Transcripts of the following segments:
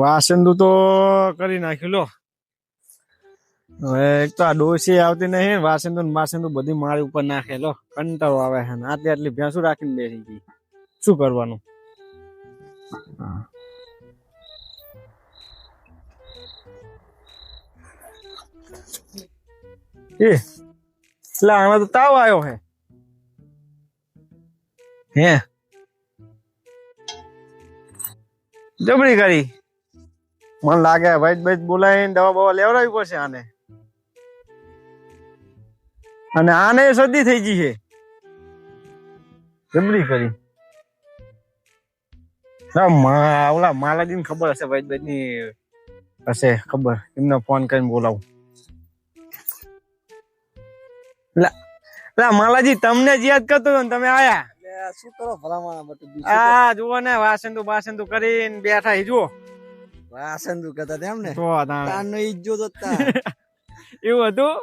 વાસંદુ તો કરી નાખ્યું, લો. હવે એક તો આ ડોસી આવતી નહીં વાસંદુ ને વાસંદુ બધી મારી ઉપર નાખે, લો. કંટાળો આવે છે આટલી આટલી ભેંસું રાખીને બેસી ગઈ. શું કરવાનું. એ, એટલે આમાં તો તાવ આવ્યો હે હે? જબરી કરી. મને લાગે વૈદ વૈદ બોલાવીને દવા બવા લેવડાવી પડશે આને. અને આને સદી થઈ ગઈ છે. જબરી કરી. ઓલા માલાજીને ખબર હશે વૈદ વૈદની હશે ખબર. એમને ફોન કરીને બોલાવું. લા માલાજી તમને જ યાદ કરતો હતો ને તમે આયા? શું કરો ભલામણ આ જુઓ ને વાસંદુ બાસંદુ કરીને બેઠા જુઓ. વાસંદુ કહેતા તેમ ને તો. તારનો ઈજ્જો તો એવું હતું?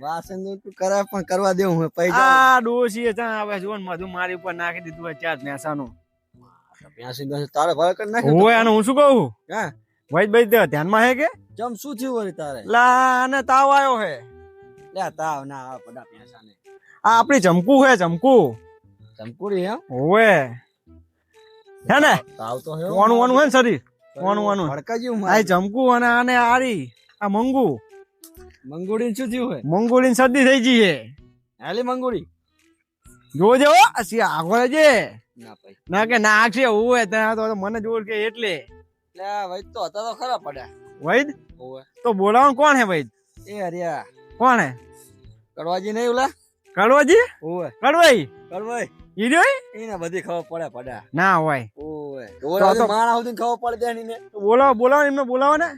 વાસણ તું કરે પણ કરવા દેવું હું પૈસા આ ડોશીએ ત્યાં આવે જો ને મધુ મારી ઉપર નાખી દીધું હોય ચાર ભેંસાનું પ્યાસી દસ તારે ભલે કરી નાખ્યું હોય આનું હું શું કહું? હા. ભાઈ ભાઈ ધ્યાનમાં હે કે? જમ શું થયું વળી તારે? લા અને તાવ આવ્યો હે. લે તાવ ના આવે પડા પ્યાસા ને આ આપણી ચમકુ હે ચમકુ. ચમકુડી હે હોવે હે ને? તાવ તો હે ઓનું ઓનું હે ને શરીર? ભડકા જેવું આ ચમકુ અને આને આરી આ મંગુ. મંગુડી શું થયું હોય? મંગુડી શરદી થઈ ગઈ છે. હાલી મંગુડી. જો અસી આગળ જે. ના કે ના કે ના છે હોવે ત્યાં તો મને જોર કે એટલે. વૈદ તો હતા તો ખરા પડ્યા. વૈદ? તો બોલાવાનું કોણ હે વૈદ? એ હરિયા. કોણ હે? કડવાજી નહીં ઓલા? કડવાજી? ઓવે કડવાઈ? કડવાઈ. ઈ જોઈ એને બધી ખબર પડે પડ્યા. ના હોય. ઓવે તો ઓલા તો- માણા સુધી ખબર પડે ને. બોલાવો બોલાવો એમને બોલાવો ને.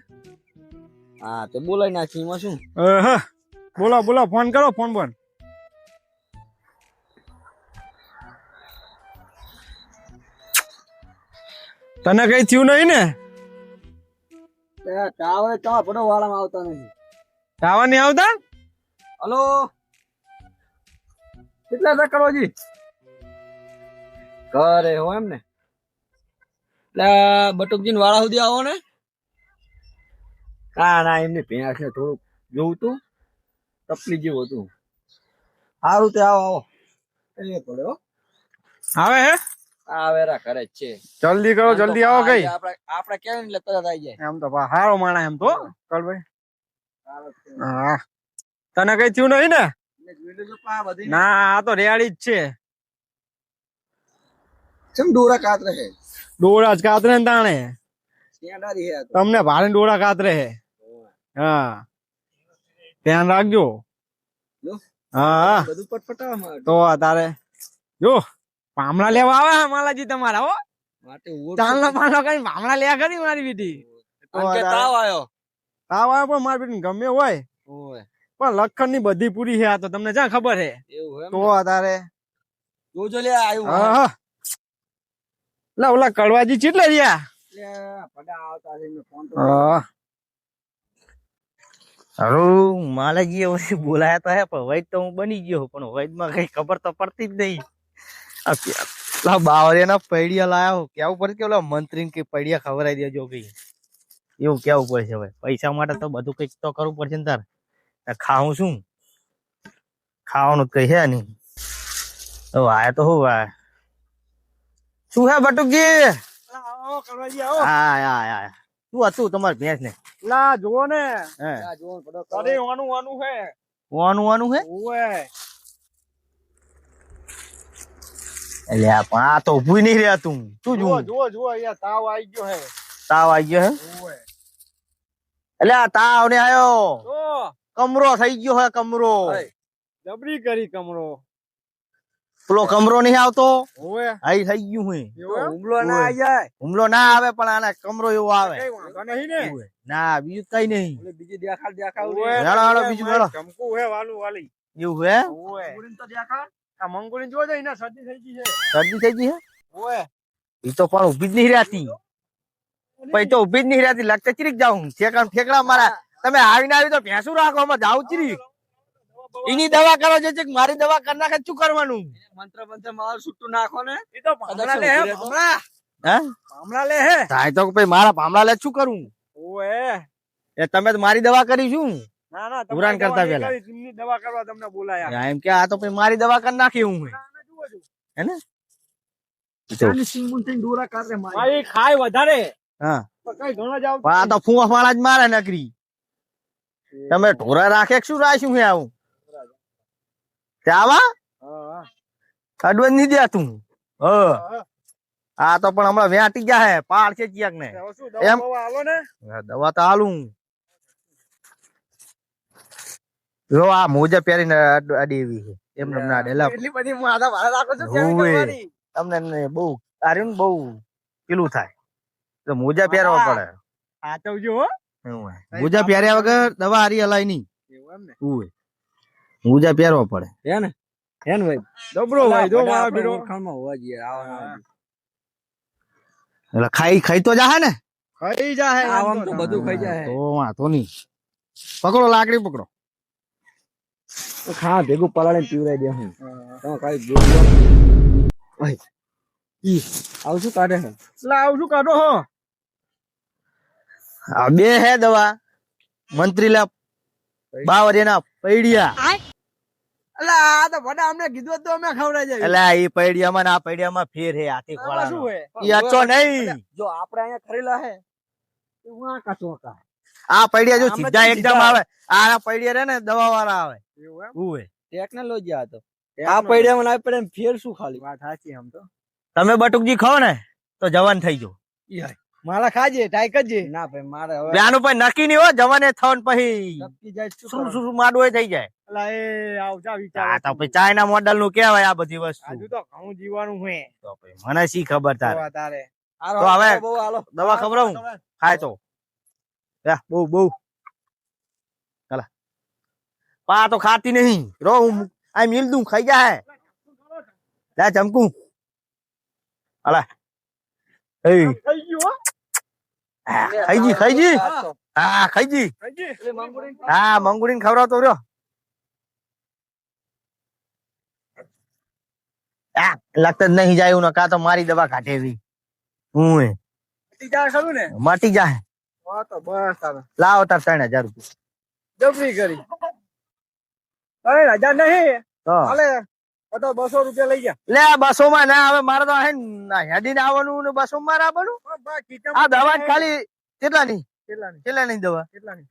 હા તે બોલાઈ નાખી એમાં શું? બોલાવો બોલાવો ફોન કરો ફોન બોન. તને કઈ થયું નહીં ને? ટાવર તમારા પડો વાળામાં આવતા નથી. ટાવર નહીં આવતા? હલો? કેટલા હતા કરે હો એમ ને. એટલે બટુકજી વાળા સુધી આવો ને. ના ના એમની ભેંસ છે થોડુંક જોવું તું. તપલી જેવું હતું. સારું તે આવો આવો. એ પડે આવે હે? આવેરા કરે છે. જલ્દી કરો જલ્દી આવો કઈ. આપણે આપણે કેવું એટલે તરત આવી જાય? એમ તો હારો માણા એમ તો હા તને કઈ થયું નહીં ને? એટલે જોઈ લેજો પા બધી ના આ તો રેડી જ છે. કેમ ડોરા કાતરે છે ડોળા જ કાતરે ને તાણે. તમને ભારે ડોળા કાતરે હે. હા. ધ્યાન રાખજો. હા. બધું તો તારે. જો પામડા લેવા આવે માલાજી તમારા હો. ચાલના લેવા કરી મારી બેટી. તાવ આવ્યો. તાવ આવ્યો પણ મારી બેટી ગમે હોય. પણ લખનની બધી પૂરી છે આ તો તમને ક્યાં ખબર છે તો તારે. જોજો લે આવ્યું હા. લા ઓલા કડવાજી ચેટલા રહ્યા? લે પડા આવતા છે એમને ફોન તો હા. હારું માલાજી હવે બોલાયા તો હે પણ વૈદ તો હું બની ગયો પણ વૈદમાં કઈ ખબર તો પડતી જ નહીં. પેલા બાવરિયાના પૈડિયા લાયા કેવું પડે કે ઓલા મંત્રી કે પૈડિયા ખવડાવી દેજો કઈ એવું કેવું પડશે હવે? પૈસા માટે તો બધું કંઈક તો કરવું પડશે ને તાર. ખાવું શું? ખાવાનું તો કઈ છે નહીં. તો આયા તો શું આ શું હે બટુકજી આવો કડવાજી આવો. હા હા હા શું હતું તમારે ભેંસ ને? લા જુઓ ને. હે. આ પડો અરે વાનું વાનું હે. વાનું વાનું હે? ઓવે. એટલે પણ આ તો ઉભું નહીં રહ્યા તું. શું જુઓ જોવું જુઓ જુઓ અહીંયા તાવ આવી ગયો હે. તાવ આવી ગયો હે? એટલે આ તાવ ને આયો કમરો થઈ ગયો હે કમરો. જબરી કરી કમરો. પેલો કમરો નહીં આવતો? ઓવે થઈ ગયું હું. હુમલો ના આવી જાય હુમલો ના આવે પણ આને કમરો એવો આવે. ના? બીજું કઈ નહીં. બીજું દેખાડ દેખાડ હેડો, હેડો, બીજું હેડો. ચમકુ હે વાલું વાલી. એવું હે? તો દેખાડ. આ મંગોળી જોજો એના સર્દી થઈ ગઈ છે. સર્દી થઈ ગઈ હે? ઓએ ઈ તો પણ ઊભી જ નહીં રહેતી. પછી તો ઊભી જ નહીં રહેતી. લગતે ચીરીક જાઉં ઠેકડા ઠેકડા મારા. તમે આવીને આવી તો ભેંસું રાખો અમે જાઉં ચીરીક એની દવા કરો છે મારી દવા કરી નાખે શું કરવાનું? મંત્ર મંત્ર મારું છૂટું નાખો ને. એ તો ભમરા લે હે, હમણાં લે હે. થાય તો મારા ભામડા લે શું કરું? ઓએ એ તમે મારી દવા કરી શું? ના ના પુરાણ કરતા દવા નહીં પહેલા. કરી, તેમની દવા કરવા તમને બોલાયા. એમ કે આ તો મારી દવા કરી નાખી હું હે ને? ખાય વધારે. હા. તો કઈ ઘણો આ તો ફૂવા ફાળા જ મારે નકરી. તમે ઢોરા રાખે કે શું રાખ્યું હે આવું? અડવન નહીં દે તું. હ. આ તો પણ હમણાં વ્યાટી ગયા હે પાડ છે ક્યાંક ને. એમ? દવા બવા આલો ને? આ દવા તો હાલું જો આ મોજા પહેરીને અડ- એવી છે. એમ એમને અડે. લા, એટલી બધી માથા ભારે રાખો છો કેવી તમને બઉ બહુ આ ને બહુ પેલું થાય. તો મોજા પહેરવા પડે. મોજા પહેર્યા વગર દવા હારી હલાય નહીં. એવું એમ ને? હોય મોજા પહેરવા પડે. હે ને? હે ને ભાઈ? ડબરો ભાઈ જો મારા આપણે ભીરો હોવા જોઈએ આવા એટલે ખાઈ ખાઈ તો જાહે ને? ખાઈ જાહે આમ તો બધું ખાઈ જાહે. તો વાંધો નહીં. પકડો લાકડી પકડો. ખા ભેગું પલાળીને પીવરાઈ દે હું. તમે કાંઈ જોઈ ઈ. આવ શું કાઢે હે? લા આવું શું કાઢો હો. આ બે હે દવા. મંત્રી લા બાવરિયાના પૈડિયા. અલા આ તો ભડા અમને કીધું તો અમે ખવડાવી જાય એટલે ઈ પૈડિયામાં ને આ પૈડિયામાં ફેર હે હાથી ખોળા શું હે? ઈ અચો નહીં? જો આપણે અહીંયા ખરેલા હે તો વાંકા ચોકા. આ પૈડિયા જો સીધા એકદમ આવે. આ પૈડિયા રે ને દવા વાળા આવે. એવું હે ટેકનોલોજી આ તો. આ પૈડિયામાં ના પડે ફેર શું ખાલી? વાત સાચી આમ તો. તમે બટુકજી ખાવ ને તો જવાન થઈ જાઓ. મારા ખાજે ટાઈક જ ના ભાઈ મારે હવે આનું પછી નક્કી નહીં હો જવાને થવાનું પછી. શું શું માડું થઈ જાય. તો ચાઇના મોડલનું કેવાય આ બધી વસ્તુ. હજુ તો ઘણું જીવાનું હે. તો મને શી ખબર તારે? તારે. તો હવે હાલો, બહુ હાલો. દવા ખવડાવું? ખાય તો. બહુ બહુ. ચાલા. પા તો ખાતી નહીં. રો હું આ મિલ દઉં ખાઈ જાય લે ચમકું. અલા એ ખાઈ ગયું હો. ખાઈ જી ખાઈ જી. હા ખાઈ જી. હા મંગુડીને ખવડાવતો રહ્યો. આ લાગતા જ નહીં જાય એવું કા તો મારી દવા કાઢે એવી. હું ને? માટી જાય તો બસ લાવો તાર ત્રણ હજાર રૂપિયા. જબરી કરી. ત્રણ હજાર નહીં. તો. હાલે તો બસો રૂપિયા લઈ ગયા. લે બસો માં ના આવે મારે તો હે ને આવવાનું ને બસો માં આવવાનું આ દવા ખાલી કેટલા ની કેટલા ની દવા? કેટલાની?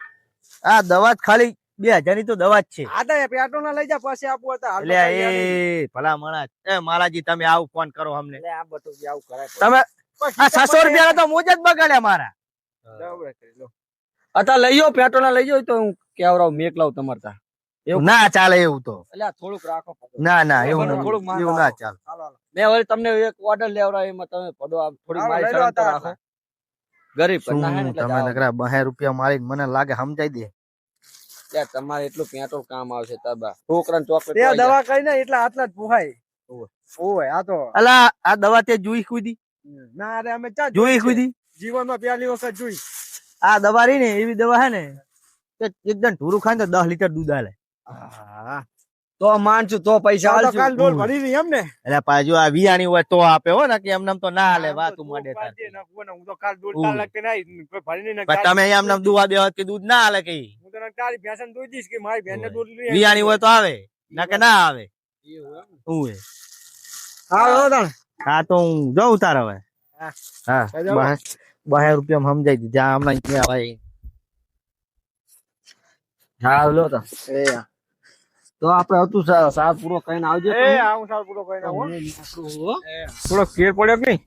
આ દવા જ ખાલી બે હજારની તો દવા જ છે. આ પેટો ના લઈ જા પછી આપવું હતા એટલે કઈ યાદ નહીં. એ ભલા માણસ. એ મારાજી તમે આવું ફોન કરો અમને. આ બધું આવું કરાય તમે આ છસો રૂપિયા તો મોજ જ બગાડ્યા મારા. અત્યારે લઈ જાઓ પેટ્રોલ ના લઈ જાઓ તો હું કેવરાવ મેક લાવ તમારે ત્યાં એવું? ના ચાલે એવું તો. એટલે થોડુંક રાખો ના ના એવું થોડુંક એવું ના ચાલે. હાલો, હાલો. મેં હવે તમને એક ઓર્ડર લેવડાવ એમાં તમે પડો આમ થોડી મારી રાખો. ગરીબ તમે. નકરા બહે રૂપિયા મારી મને લાગે સમજાઈ દે. યાર, તમારે એટલું પેટ્રોલ કામ આવશે તબા. છોકરા ચોકલેટ તે દવા કઈ ને એટલા આટલા જ પોહાય. ઓય આ તો અલા આ દવા તે જોઈ ખુદી. ના અરે અમે ચા જોઈ ખુદી. જીવનમાં પહેલી વખત જોઈ. આ દવા રહી ને એવી દવા હે ને કે એકદમ ઢોરું ખાય ને તો દસ લીટર દૂધ આલે. તો માનશું તો પૈસા ચાલ તો આલશું. કાલ ડોલ ભરી રહી એમ ને એટલે પાછું આ વિયાણી હોય તો આપે હો ને કે એમને તો ના હાલે વાત માંડે હું તો કાલ દૂધ ના તાર નહીં ભરી નહીં તમે એમને દુવા બે કે દૂધ ના હાલે કઈ? હું તને તારી ભેંસને દૂધ દઈશ કે મારી ભેંસ ને દૂધ લઈ વિયાણી હોય તો આવે ના કે ના. આવે હું હા હા તો હું જઉં તાર હવે. હા. હા કઈ જાવ? બહે બહે રૂપિયા સમજાઈ દીધા. હમણાં ભાઈ હા લો તો એ તો આપડે હતું સાર પૂરો કહીને આવજો એ આવું સાર પૂરો કઈ. થોડો ફેર પડ્યો કે નહીં?